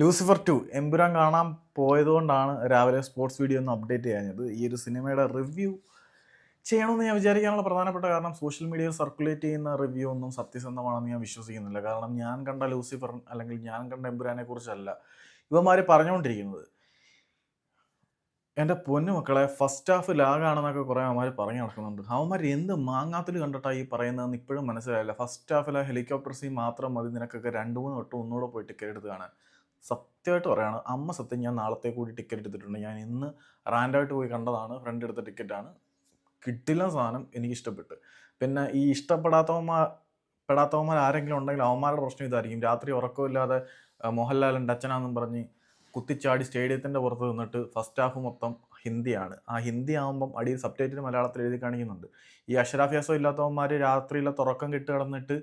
Lucifer to Empuraan കാണാൻ പോയതുകൊണ്ടാണ് രാവിലെ സ്പോർട്സ് വീഡിയോ ഒന്ന് അപ്ഡേറ്റ് ചെയ്യാഞ്ഞത്. ഈ ഒരു സിനിമയുടെ റിവ്യൂ ചെയ്യണമെന്ന് ഞാൻ വിചാരിക്കാനുള്ള പ്രധാനപ്പെട്ട കാരണം സോഷ്യൽ മീഡിയയിൽ സർക്കുലേറ്റ് ചെയ്യുന്ന റിവ്യൂ ഒന്നും സത്യസന്ധമാണെന്ന് ഞാൻ വിശ്വസിക്കുന്നില്ല. കാരണം ഞാൻ കണ്ട ലൂസിഫർ അല്ലെങ്കിൽ ഞാൻ കണ്ട എമ്പുരാനെ കുറിച്ചല്ല ഇവന്മാർ പറഞ്ഞുകൊണ്ടിരിക്കുന്നത്. എന്റെ പൊന്നു മക്കളെ ഫസ്റ്റ് ഹാഫ് ലാഗാണെന്നൊക്കെ കുറേ അവന്മാർ പറഞ്ഞു നടക്കുന്നുണ്ട്. അവന്മാർ എന്ത് മാങ്ങാത്തിൽ കണ്ടിട്ടാണ് ഈ പറയുന്നതെന്ന് ഇപ്പോഴും മനസ്സിലായില്ല. ഫസ്റ്റ് ഹാഫിലെ ഹെലികോപ്റ്റർ സീൻ മാത്രം മതി നിനക്കൊക്കെ രണ്ട് മൂന്ന് വട്ടം ഒന്നുകൂടെ പോയി ടിക്കറ്റ് എടുത്ത് കാണാൻ. സത്യമായിട്ട് പറയാണ് അമ്മ സത്യം ഞാൻ നാളത്തെ കൂടി ടിക്കറ്റ് എടുത്തിട്ടുണ്ട്. ഞാൻ ഇന്ന് റാൻഡായിട്ട് പോയി കണ്ടതാണ് ഫ്രണ്ട് എടുത്ത ടിക്കറ്റാണ് കിട്ടില്ല സാധനം എനിക്ക് ഇഷ്ടപ്പെട്ടു പിന്നെ ഈ ഇഷ്ടപ്പെടാത്തവന്മാർ പെടാത്തവന്മാർ ആരെങ്കിലും ഉണ്ടെങ്കിൽ അവന്മാരുടെ പ്രശ്നം ഇതായിരിക്കും. രാത്രി ഉറക്കമില്ലാതെ മോഹൻലാലിന്റെ അച്ഛനാന്നും പറഞ്ഞ് കുത്തിച്ചാടി സ്റ്റേഡിയത്തിന്റെ പുറത്ത് നിന്നിട്ട് ഫസ്റ്റ് ഹാഫ് മൊത്തം ഹിന്ദിയാണ്. ആ ഹിന്ദി ആകുമ്പം അടിയിൽ സബ്ടൈറ്റിൽ മലയാളത്തിൽ എഴുതി കാണിക്കുന്നുണ്ട്. ഈ അക്ഷരാഭ്യാസം ഇല്ലാത്തവന്മാർ രാത്രിയിലെ തുറക്കം കിട്ട് കിടന്നിട്ട്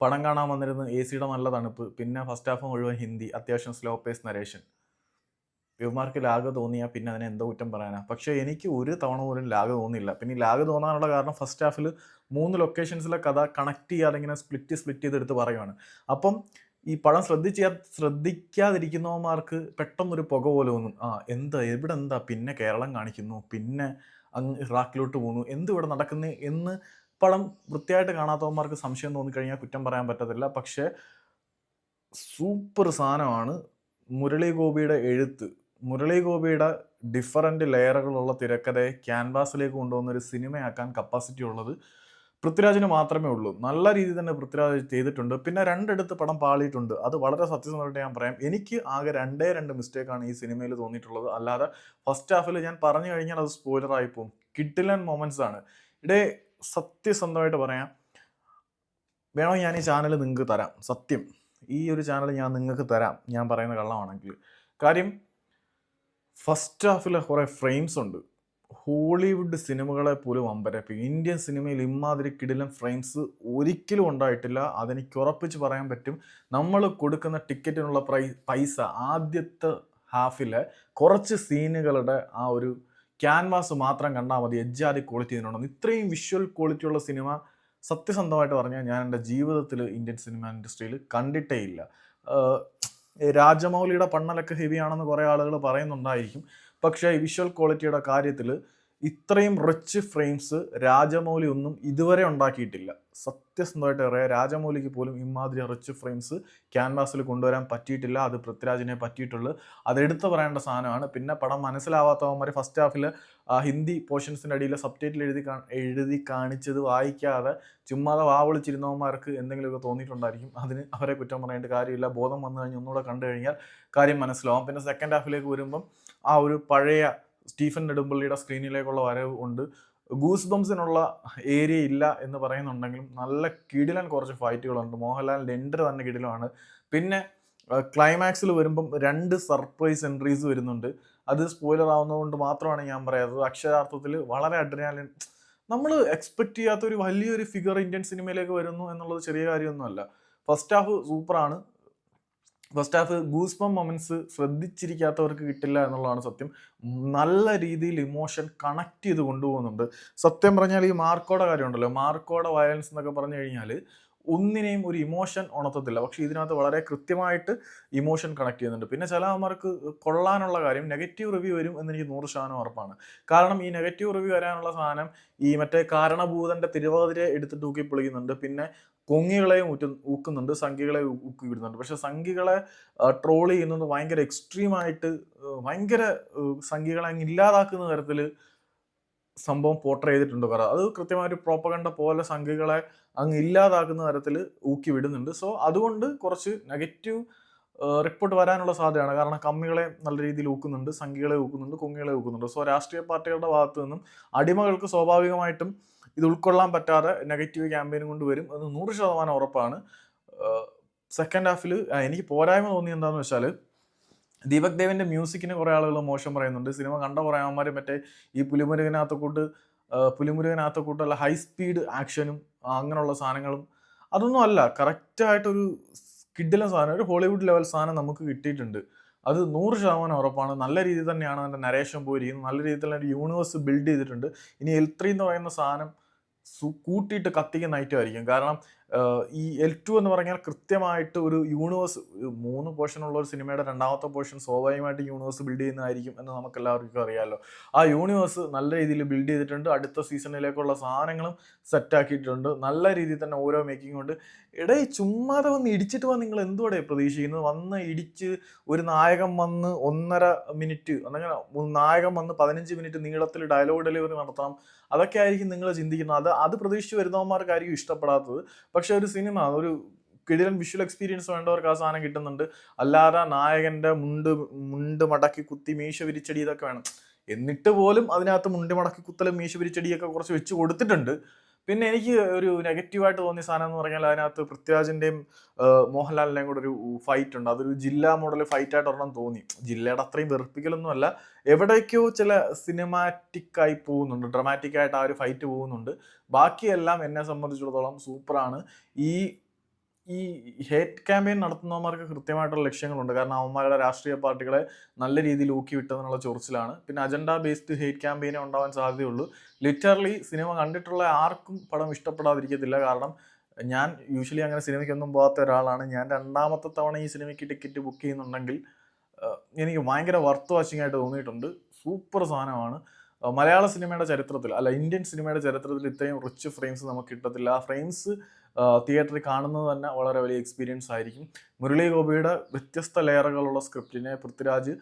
പടം കാണാൻ വന്നിരുന്ന് എ സിയുടെ നല്ല തണുപ്പ് പിന്നെ ഫസ്റ്റ് ഹാഫ് മുഴുവൻ ഹിന്ദി അത്യാവശ്യം സ്ലോ പേസ് നരേഷൻ ഇവന്മാർക്ക് ലാഗ് തോന്നിയാൽ പിന്നെ അതിനെ എന്തോ കുറ്റം പറയാനാ. പക്ഷേ എനിക്ക് ഒരു തവണ പോലും ലാഗ് തോന്നിയില്ല. പിന്നെ ലാഗ് തോന്നാനുള്ള കാരണം ഫസ്റ്റ് ഹാഫിൽ മൂന്ന് ലൊക്കേഷൻസിലെ കഥ കണക്ട് ചെയ്യാതെ ഇങ്ങനെ സ്പ്ലിറ്റ് സ്പ്ലിറ്റ് ചെയ്തെടുത്ത് പറയുവാണ്. അപ്പം ഈ പടം ശ്രദ്ധിച്ച ശ്രദ്ധിക്കാതിരിക്കുന്നവന്മാർക്ക് പെട്ടെന്നൊരു പുക പോലെ തോന്നും. ആ എന്താ എവിടെ എന്താ പിന്നെ കേരളം കാണിക്കുന്നു പിന്നെ അങ്ങ് ഇറാഖിലോട്ട് പോകുന്നു എന്ത് ഇവിടെ നടക്കുന്നു എന്ന് പടം വൃത്തിയായിട്ട് കാണാത്തവന്മാർക്ക് സംശയം തോന്നിക്കഴിഞ്ഞാൽ കുറ്റം പറയാൻ പറ്റത്തില്ല. പക്ഷേ സൂപ്പർ സാധനമാണ് മുരളി ഗോപിയുടെ എഴുത്ത്. മുരളി ഗോപിയുടെ ഡിഫറന്റ് ലെയറുകളുള്ള തിരക്കഥയെ ക്യാൻവാസിലേക്ക് കൊണ്ടുവന്ന ഒരു സിനിമയാക്കാൻ കപ്പാസിറ്റി ഉള്ളത് പൃഥ്വിരാജിന് മാത്രമേ ഉള്ളൂ. നല്ല രീതിയിൽ തന്നെ പൃഥ്വിരാജ് ചെയ്തിട്ടുണ്ട്. പിന്നെ രണ്ടെടുത്ത് പടം പാളിയിട്ടുണ്ട്. അത് വളരെ സത്യസന്ധമായിട്ട് ഞാൻ പറയാം. എനിക്ക് ആകെ രണ്ടേ രണ്ട് മിസ്റ്റേക്കാണ് ഈ സിനിമയിൽ തോന്നിയിട്ടുള്ളത്. അല്ലാതെ ഫസ്റ്റ് ഹാഫിൽ ഞാൻ പറഞ്ഞു കഴിഞ്ഞാൽ അത് സ്പോയിലറായി പോകും കിട്ടിലൻ മൊമെന്റ്സ് ആണ്. ഇടേ സത്യസന്ധമായിട്ട് പറയാം. വേണോ ഞാൻ ഈ ചാനൽ നിങ്ങൾക്ക് തരാം. സത്യം. ഈ ഒരു ചാനൽ ഞാൻ നിങ്ങൾക്ക് തരാം. ഞാൻ പറയുന്ന കള്ളമാണെങ്കിൽ. കാര്യം ഫസ്റ്റ് ഹാഫിലെ കുറേ ഫ്രെയിംസ് ഉണ്ട്. ഹോളിവുഡ് സിനിമകളെ പോലും അമ്പരപ്പിക്കും. ഇന്ത്യൻ സിനിമയിൽ ഇമ്മാതിരി കിടിലൻ ഫ്രെയിംസ് ഒരിക്കലും ഉണ്ടായിട്ടില്ല. അതെനിക്ക് ഉറപ്പിച്ച് പറയാൻ പറ്റും. നമ്മൾ കൊടുക്കുന്ന ടിക്കറ്റിനുള്ള പ്രൈ പൈസ ആദ്യത്തെ ഹാഫിലെ കുറച്ച് സീനുകളുടെ ആ ഒരു ക്യാൻവാസ് മാത്രം കണ്ടാൽ മതി എജ്ജാതി ക്വാളിറ്റി ഇതിനുണ്ടെന്ന് ഇത്രയും വിഷ്വൽ ക്വാളിറ്റിയുള്ള സിനിമ സത്യസന്ധമായിട്ട് പറഞ്ഞാൽ ഞാൻ എന്റെ ജീവിതത്തിൽ ഇന്ത്യൻ സിനിമ ഇൻഡസ്ട്രിയിൽ കണ്ടിട്ടേ ഇല്ല. രാജമൗലിയുടെ പണ്ണലൊക്കെ ഹെവിയാണെന്ന് കുറേ ആളുകൾ പറയുന്നുണ്ടായിരിക്കും. പക്ഷേ വിഷ്വൽ ക്വാളിറ്റിയുടെ കാര്യത്തിൽ ഇത്രയും റിച്ച് ഫ്രെയിംസ് രാജമൗലി ഒന്നും ഇതുവരെ ഉണ്ടാക്കിയിട്ടില്ല. സത്യസന്ധമായിട്ട് പറയാം രാജമൗലിക്ക് പോലും ഇമാതിരി റിച്ച് ഫ്രെയിംസ് ക്യാൻവാസിൽ കൊണ്ടുവരാൻ പറ്റിയിട്ടില്ല. അത് പൃഥ്വിരാജിനെ പറ്റിയിട്ടുള്ളൂ. അത് എടുത്തു പറയേണ്ട സാധനമാണ്. പിന്നെ പടം മനസ്സിലാവാത്തവന്മാർ ഫസ്റ്റ് ഹാഫിൽ ഹിന്ദി പോർഷൻസിന്റെ അടിയിൽ സബ്ടൈറ്റിൽ എഴുതി എഴുതി കാണിച്ചത് വായിക്കാതെ ചുമ്മാതെ വാ വിളിച്ചിരുന്നവന്മാർക്ക് എന്തെങ്കിലുമൊക്കെ തോന്നിയിട്ടുണ്ടായിരിക്കും. അതിന് അവരെ കുറ്റം പറയേണ്ട കാര്യമില്ല. ബോധം വന്നു കഴിഞ്ഞ് ഒന്നുകൂടെ കണ്ടു കഴിഞ്ഞാൽ കാര്യം മനസ്സിലാവും. പിന്നെ സെക്കൻഡ് ഹാഫിലേക്ക് വരുമ്പം ആ ഒരു പഴയ സ്റ്റീഫൻ നെടുമ്പള്ളിയുടെ സ്ക്രീനിലേക്കുള്ള വരവ് ഉണ്ട് ഗൂസ് ബംസിനുള്ള ഏരിയ ഇല്ല എന്ന് പറയുന്നുണ്ടെങ്കിലും നല്ല കിടിലൻ കുറച്ച് ഫൈറ്റുകളുണ്ട്. മോഹൻലാലിന്റെ എൻട്രി തന്നെ കിടിലമാണ്. പിന്നെ ക്ലൈമാക്സിൽ വരുമ്പം രണ്ട് സർപ്രൈസ് എൻട്രീസ് വരുന്നുണ്ട്. അത് സ്പോയിലർ ആവുന്നതുകൊണ്ട് മാത്രമാണ് ഞാൻ പറയാത്തത്. അക്ഷരാർത്ഥത്തിൽ വളരെ അഡ്രിനാലിൻ നമ്മൾ എക്സ്പെക്ട് ചെയ്യാത്ത ഒരു വലിയൊരു ഫിഗർ ഇന്ത്യൻ സിനിമയിലേക്ക് വരുന്നു എന്നുള്ളത് ചെറിയ കാര്യമൊന്നുമല്ല. ഫസ്റ്റ് ഹാഫ് സൂപ്പറാണ് ഫസ്റ്റ് ഹാഫ് ഗൂസ്പം മൊമെന്റ്സ് ശ്രദ്ധിച്ചിരിക്കാത്തവർക്ക് കിട്ടില്ല എന്നുള്ളതാണ് സത്യം. നല്ല രീതിയിൽ ഇമോഷൻ കണക്ട് ചെയ്ത് കൊണ്ടുപോകുന്നുണ്ട്. സത്യം പറഞ്ഞാൽ ഈ മാർക്കോടെ കാര്യമുണ്ടല്ലോ. മാർക്കോടെ വയലൻസ് എന്നൊക്കെ പറഞ്ഞു കഴിഞ്ഞാൽ ഒന്നിനെയും ഒരു ഇമോഷൻ ഉണർത്തത്തില്ല. പക്ഷെ ഇതിനകത്ത് വളരെ കൃത്യമായിട്ട് ഇമോഷൻ കണക്ട് ചെയ്യുന്നുണ്ട്. പിന്നെ ചില അമ്മർക്ക് കൊള്ളാനുള്ള കാര്യം നെഗറ്റീവ് റിവ്യൂ വരും എന്ന് എനിക്ക് നൂറ് ശതമാനം ഉറപ്പാണ്. കാരണം ഈ നെഗറ്റീവ് റിവ്യൂ വരാനുള്ള സാധനം ഈ മറ്റേ കാരണഭൂതന്റെ തിരുവാതിരെ എടുത്ത് തൂക്കി പൊളിക്കുന്നുണ്ട്. പിന്നെ കൊങ്ങികളെയും ഊറ്റ ഊക്കുന്നുണ്ട് സംഖ്യകളെ ഊക്കി വിടുന്നുണ്ട്. പക്ഷെ സംഖ്യകളെ ട്രോൾ ചെയ്യുന്നത് ഭയങ്കര എക്സ്ട്രീമായിട്ട് ഭയങ്കര സംഖ്യകളെ അങ്ങ് ഇല്ലാതാക്കുന്ന തരത്തിൽ സംഭവം പോർട്ടർ ചെയ്തിട്ടുണ്ട് കാരണം അത് കൃത്യമായൊരു പ്രോപ്പകണ്ട പോലെ സംഖ്യകളെ അങ്ങ് ഇല്ലാതാക്കുന്ന തരത്തിൽ ഊക്കി വിടുന്നുണ്ട്. സോ അതുകൊണ്ട് കുറച്ച് നെഗറ്റീവ് റിപ്പോർട്ട് വരാനുള്ള സാധ്യതയാണ്. കാരണം കമ്മികളെ നല്ല രീതിയിൽ ഊക്കുന്നുണ്ട് സംഖ്യകളെ ഊക്കുന്നുണ്ട് കുങ്ങികളെ ഊക്കുന്നുണ്ട്. സോ രാഷ്ട്രീയ പാർട്ടികളുടെ ഭാഗത്തു നിന്നും അടിമകൾക്ക് സ്വാഭാവികമായിട്ടും ഇത് ഉൾക്കൊള്ളാൻ പറ്റാതെ നെഗറ്റീവ് ക്യാമ്പയിൻ കൊണ്ട് വരും. അത് നൂറ് ശതമാനം ഉറപ്പാണ്. സെക്കൻഡ് ഹാഫിൽ എനിക്ക് പോരായ്മ തോന്നി എന്താണെന്ന് വെച്ചാൽ ദീപക് ദേവിന്റെ മ്യൂസിക്കിന് കുറേ ആളുകൾ മോശം പറയുന്നുണ്ട്. സിനിമ കണ്ട കുറേ അവന്മാർ മറ്റേ ഈ പുലിമുരുകനകത്തക്കൂട്ട് പുലിമുരുകനകത്തക്കൂട്ടുള്ള പുലിമുരുകനകത്ത് കൂട്ടുള്ള ഹൈ സ്പീഡ് ആക്ഷനും അങ്ങനെയുള്ള സാധനങ്ങളും അതൊന്നും അല്ല. കറക്റ്റായിട്ടൊരു കിഡിലെ സാധനം ഒരു ഹോളിവുഡ് ലെവൽ സാധനം നമുക്ക് കിട്ടിയിട്ടുണ്ട്. അത് നൂറ് ശതമാനം ഉറപ്പാണ്. നല്ല രീതിയിൽ തന്നെയാണ് അതിന്റെ നരേഷൻ പോയിരിക്കുന്നത്. നല്ല രീതിയിൽ തന്നെ ഒരു യൂണിവേഴ്സ് ബിൽഡ് ചെയ്തിട്ടുണ്ട്. ഇനി എൽ ത്രീ എന്ന് പറയുന്ന സാധനം കൂട്ടിയിട്ട് കത്തിക്കുന്ന ഐറ്റം ആയിരിക്കും. കാരണം ഈ എൽ ടു എന്ന് പറഞ്ഞാൽ കൃത്യമായിട്ട് ഒരു യൂണിവേഴ്സ് മൂന്ന് പോർഷൻ ഉള്ള ഒരു സിനിമയുടെ രണ്ടാമത്തെ പോർഷൻ സ്വാഭാവികമായിട്ട് യൂണിവേഴ്സ് ബിൽഡ് ചെയ്യുന്നതായിരിക്കും എന്ന് നമുക്ക് എല്ലാവർക്കും അറിയാമല്ലോ ആ യൂണിവേഴ്സ് നല്ല രീതിയിൽ ബിൽഡ് ചെയ്തിട്ടുണ്ട്. അടുത്ത സീസണിലേക്കുള്ള സാധനങ്ങളും സെറ്റ് ആക്കിയിട്ടുണ്ട്. നല്ല രീതിയിൽ തന്നെ ഓരോ മേക്കിംഗ് കൊണ്ട് ഇടയിൽ ചുമ്മാതെ വന്ന് ഇടിച്ചിട്ട് വന്ന് നിങ്ങൾ എന്തുവിടെ പ്രതീക്ഷിക്കുന്നത്? വന്ന് ഇടിച്ച് ഒരു നായകൻ വന്ന് ഒന്നര മിനിറ്റ് അങ്ങനെ നായകൻ വന്ന് പതിനഞ്ച് മിനിറ്റ് നീളത്തിൽ ഡയലോഗ് ഡെലിവറി നടത്തണം. അതൊക്കെ ആയിരിക്കും നിങ്ങൾ ചിന്തിക്കുന്നത്. അത് അത് പ്രതീക്ഷിച്ച് വരുന്നവന്മാർക്കായിരിക്കും ഇഷ്ടപ്പെടാത്തത്. പക്ഷെ ഒരു സിനിമ ഒരു കിടിലൻ വിഷ്വൽ എക്സ്പീരിയൻസ് വേണ്ടവർക്ക് ആ സാധനം കിട്ടുന്നുണ്ട്. അല്ലാതെ നായകന്റെ മുണ്ട് മുണ്ട് മടക്കി കുത്തി മീശ വിരിച്ചടി ഇതൊക്കെ വേണം. എന്നിട്ട് പോലും അതിനകത്ത് മുണ്ടി മടക്കി കുത്തലും മീശ വിരിച്ചടിയൊക്കെ കുറച്ച് വെച്ച് കൊടുത്തിട്ടുണ്ട്. പിന്നെ എനിക്ക് ഒരു നെഗറ്റീവായിട്ട് തോന്നിയ സാധനം എന്ന് പറഞ്ഞാൽ അതിനകത്ത് പൃഥ്വിരാജിന്റെയും മോഹൻലാലിന്റെയും കൂടെ ഒരു ഫൈറ്റ് ഉണ്ട്. അതൊരു ജില്ലാ മോഡൽ ഫൈറ്റ് ആയിട്ട് ഒരെണ്ണം തോന്നി. ജില്ലയുടെ അത്രയും വെറുപ്പിക്കലൊന്നും അല്ല. എവിടേക്കോ ചില സിനിമാറ്റിക് ആയി പോകുന്നുണ്ട്. ഡ്രമാറ്റിക് ആയിട്ട് ആ ഒരു ഫൈറ്റ് പോകുന്നുണ്ട്. ബാക്കിയെല്ലാം എന്നെ സംബന്ധിച്ചിടത്തോളം സൂപ്പറാണ് ഈ ഈ ഹേറ്റ് ക്യാമ്പയിൻ നടത്തുന്നവന്മാർക്ക് കൃത്യമായിട്ടുള്ള ലക്ഷ്യങ്ങളുണ്ട്. കാരണം അവന്മാരുടെ രാഷ്ട്രീയ പാർട്ടികളെ നല്ല രീതിയിൽ ഊക്കി വിട്ടതെന്നുള്ള ചൊറിച്ചിലാണ്. പിന്നെ അജണ്ട ബേസ്ഡ് ഹേറ്റ് ക്യാമ്പയിനെ ഉണ്ടാവാൻ സാധ്യതയുള്ളൂ. ലിറ്ററലി സിനിമ കണ്ടിട്ടുള്ള ആർക്കും പടം ഇഷ്ടപ്പെടാതിരിക്കത്തില്ല. കാരണം ഞാൻ യൂഷ്വലി അങ്ങനെ സിനിമയ്ക്കൊന്നും പോകാത്ത ഒരാളാണ്. ഞാൻ രണ്ടാമത്തെ തവണ ഈ സിനിമയ്ക്ക് ടിക്കറ്റ് ബുക്ക് ചെയ്യുന്നുണ്ടെങ്കിൽ എനിക്ക് ഭയങ്കര വർത്ത് വാച്ചിങ് ആയിട്ട് തോന്നിയിട്ടുണ്ട്. സൂപ്പർ സാധനമാണ്. മലയാള സിനിമയുടെ ചരിത്രത്തിൽ അല്ല ഇന്ത്യൻ സിനിമയുടെ ചരിത്രത്തിൽ ഇത്രയും റിച്ച് ഫ്രെയിംസ് നമുക്ക് കിട്ടത്തില്ല. ആ ഫ്രെയിംസ് തിയേറ്ററിൽ കാണുന്നത് തന്നെ വളരെ വലിയ എക്സ്പീരിയൻസ് ആയിരിക്കും. മുരളി ഗോപിയുടെ വ്യത്യസ്ത ലെയറുകളുള്ള സ്ക്രിപ്റ്റിനെ പൃഥ്വിരാജ്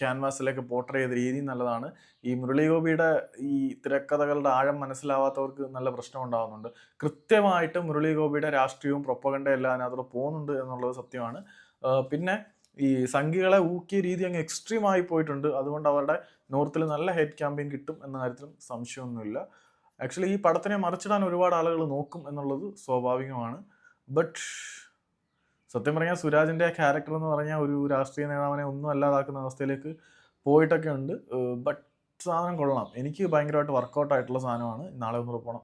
ക്യാൻവാസിലേക്ക് പോർട്ടർ ചെയ്ത രീതി നല്ലതാണ്. ഈ മുരളി ഗോപിയുടെ ഈ തിരക്കഥകളുടെ ആഴം മനസ്സിലാവാത്തവർക്ക് നല്ല പ്രശ്നം ഉണ്ടാകുന്നുണ്ട് കൃത്യമായിട്ട് മുരളി ഗോപിയുടെ രാഷ്ട്രീയവും പ്രൊപ്പകണ്ടയും എല്ലാം അതിനകത്തോടെ പോകുന്നുണ്ട് എന്നുള്ളത് സത്യമാണ്. പിന്നെ ഈ സംഘികളെ ഊക്കിയ രീതി അങ്ങ് എക്സ്ട്രീം ആയി പോയിട്ടുണ്ട്. അതുകൊണ്ട് അവരുടെ നോർത്തിൽ നല്ല ഹെഡ് ക്യാമ്പയിൻ കിട്ടും എന്ന കാര്യത്തിലും സംശയമൊന്നുമില്ല. ആക്ച്വലി ഈ പടത്തിനെ മറിച്ചിടാൻ ഒരുപാട് ആളുകൾ നോക്കും എന്നുള്ളത് സ്വാഭാവികമാണ്. ബട്ട് സത്യം പറഞ്ഞാൽ സുരാജിന്റെ ക്യാരക്ടർ എന്ന് പറഞ്ഞാൽ ഒരു രാഷ്ട്രീയ നേതാവിനെ ഒന്നും അല്ലാതാക്കുന്ന അവസ്ഥയിലേക്ക് പോയിട്ടൊക്കെ ഉണ്ട്. ബട്ട് സാധനം കൊള്ളാം. എനിക്ക് ഭയങ്കരമായിട്ട് വർക്കൗട്ട് ആയിട്ടുള്ള സാധനമാണ്. നാളെ ഒന്ന് പോകണം